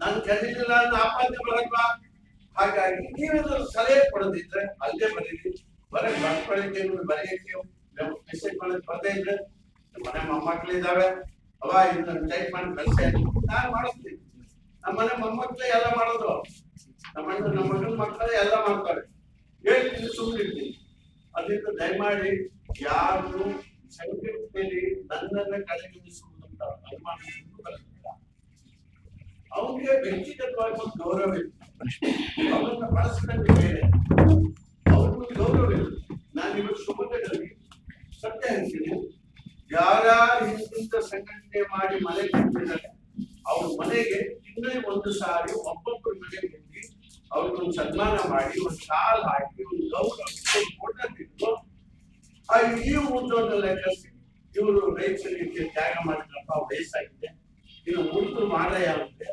ನಾನು ಕರೀಲಿಲ್ಲ ಅಂತ ಆಪಾದನೆ ಮಾಡಲ್ವಾ? ಹಾಗಾಗಿ ನೀವೇನಾದ್ರು ಸಲಹೆ ಕೊಡದಿದ್ರೆ ಅಲ್ಲೇ ಬರೀರಿ ಬರೀ ಬರ್ಕೊಳ್ಳಿಕ್ಕೆ ಬರೆಯಕ್ಕೆ ಮೆಸೇಜ್ ಮಾಡಕ್ ಬರ್ದೇ ಇದ್ರೆ ಮನೆ ಮೊಮ್ಮಕ್ಳಿದಾವೆ ಅವ ಇದನ್ನ ಟೈಪ್ ಮಾಡಿ ಕಳ್ಸಿ ನಾನು ಮಾಡಿಸ್ತೀನಿ. ನಮ್ಮ ಮನೆ ಮೊಮ್ಮಕ್ಕಳೇ ಎಲ್ಲ ಮಾಡೋದು. ನಮ್ಮ ಅಣ್ಣ, ನಮ್ಮ ಮಗನ ಮಕ್ಕಳೇ ಎಲ್ಲ ಮಾಡ್ತಾರೆ. ಹೇಳ್ತೀನಿ ಸುಮ್ಮನೆ ಇರ್ತೀನಿ ಅದರಿಂದ ದಯಮಾಡಿ ಯಾರು ಸಂಘಟನೆಯಲ್ಲಿ ನನ್ನನ್ನ ಕಡೆಗಣಿಸುವುದಂತ ಅನುಮಾನ ಬರಲಿಲ್ಲ ಅವನಿಗೆ ವ್ಯಕ್ತಿಗತವಾಗಿ ಒಂದು ಗೌರವ ಇತ್ತು. ಅವನ್ನ ಬಳಸಿದಂತೆ ಬೇರೆ. ಅವ್ರಿಗೊಂದು ಗೌರವ ಇದೆ ನಾನು ಇವತ್ತು ಶಿವಮೊಗ್ಗದಲ್ಲಿ ಸತ್ಯ ಹೇಳ್ತೀನಿ. ಯಾರ್ಯಾರು ಹಿಂದಿಂದ ಸಂಘಟನೆ ಮಾಡಿ ಮನೆ ಕಟ್ಟಿದ್ದಾರೆ, ಅವ್ರ ಮನೆಗೆ ತಿಂಗಳಿಗೆ ಒಂದು ಸಾರಿ ಒಬ್ಬೊಬ್ಬರ ಮನೆಗೆ ಹೋಗಿ ಅವ್ರಿಗೊಂದು ಸನ್ಮಾನ ಮಾಡಿ, ಒಂದು ಶಾಲ್ ಹಾಕಿ, ಒಂದು ಗೌರವ ಒಂದು ಫೋಟೋ ಆ ಈ ಮುಂದೊಂದು ಕಲಿಸಿ ಇವರು ರೈತರಿಗೆ ತ್ಯಾಗ ಮಾಡಿದ್ರಪ್ಪ ವಯಸ್ಸಾಗಿದೆ. ಇನ್ನು ಉಳಿದು ಮಾಡಯ್ಯ ಅಂದ್ರೆ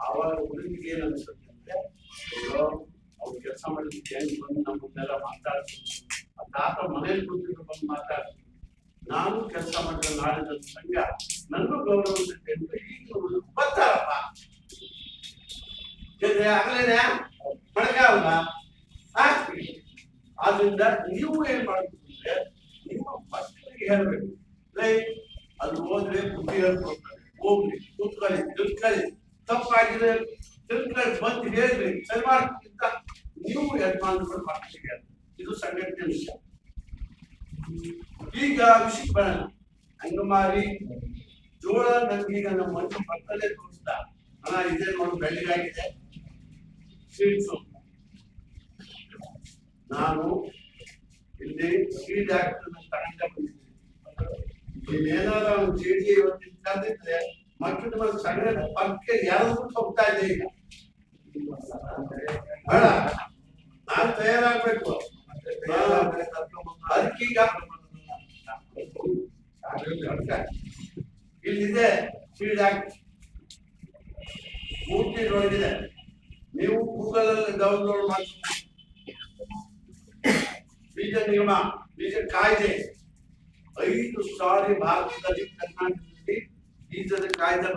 ಆವಾಗ ಹುಡುಗಿಗೆ ಏನ್ ಅನ್ಸುತ್ತೆ ಅಂದ್ರೆ ಅವ್ರು ಕೆಲಸ ಮಾಡಿದ್ದಕ್ಕೆ ಹೆಂಗ್ ಬಂದು ನಮ್ಮ ಮುಂದೆಲ್ಲ ಮಾತಾಡ್ತೀನಿ. ಆ ತಾತ ಮನೇಲಿ ಕೂತಿದ್ರು ಬಂದು ಮಾತಾಡ್ತೀನಿ. ನಾನು ಕೆಲಸ ಮಾಡಿದ ನಾಡಿದ ಸಂಘ ನನಗೂ ಗೌರವ ಸಿಗುತ್ತೆ ಈಗ ಬರ್ತಾರಪ್ಪ ಆಗ್ಲೇನೆ? ಮಳೆಗಾಲ ಆದ್ರಿಂದ ನೀವು ಏನ್ ಮಾಡ್ಬೇಕು ಅಂದ್ರೆ, ನಿಮ್ಮ ಮಕ್ಕಳಿಗೆ ಹೇಳ್ಬೇಕು. ಲೈ, ಅದು ಹೋದ್ರೆ ಬುದ್ಧಿ ಹೇಳ್ಕೊಡ್ತಾರೆ. ಹೋಗ್ಲಿ, ಕೂತ್ಕೊಳ್ಳಿ, ತಿಳ್ಕೊಳ್ಳಿ. ತಪ್ಪಾಗಿದೆ ತಿಳ್ಕೊಳ್ಳಿ ಬಂದು ಹೇಳ್ರಿ ಸರಿ ಮಾಡ್ತಿದ್ದ ನೀವು ಯಜಮಾನರು ಮಾಡ್ತೀರಿ. ಇದು ಸಂಘಟನೆ ವಿಷಯ. ಈಗ ವಿಷಯಕ್ಕೆ ಬರೋಣ. ಅಂಗಮಾರಿ ಜೋಳ ನನ್ಗೀಗ ನಮ್ಮ ಮನೆ ಪಕ್ಕದಲ್ಲೇ ತೋರಿಸ್ದ ಅಣ್ಣ, ಇದೇ ನೋಡಿ, ಬೆಳ್ಳಿಗಾಗಿದೆ. ಸ್ವೀಟ್ಸು ನಾನು ಇಲ್ಲಿ ಸೀಡ್ ಆಗ್ತದೆ ತಗೊಂಡ ಬಂದಿದ್ದೀನಿ. ಚೀಟಿ ಇವತ್ತಿನ ತಂದಿದ್ರೆ ಮಕ್ಕಳ ಮೇಲೆ ಸಂಘಟನೆ ಪಕ್ಕ ಯಾರು ಹೋಗ್ತಾ ಇದೆ ಈಗ ಬೇಡ ನಾನು ತಯಾರಾಗ್ಬೇಕು ಅದಕ್ಕೀಗ ಇಲ್ಲಿದೆ ಫೀಡ್ ಹಾಕಿ ಮೂರ್ತಿ ನೋಡಿದೆ ನೀವು ಗೂಗಲ್ ಅಲ್ಲಿ ಡೌನ್ಲೋಡ್ ಮಾಡಿ ಬೀಜ ನಿಯಮ ಬೀಜ ಕಾಯ್ದೆ ಐದು ಸಾರಿ ಭಾರತದಲ್ಲಿ ಕರ್ನಾಟಕದಲ್ಲಿ diese Kaiser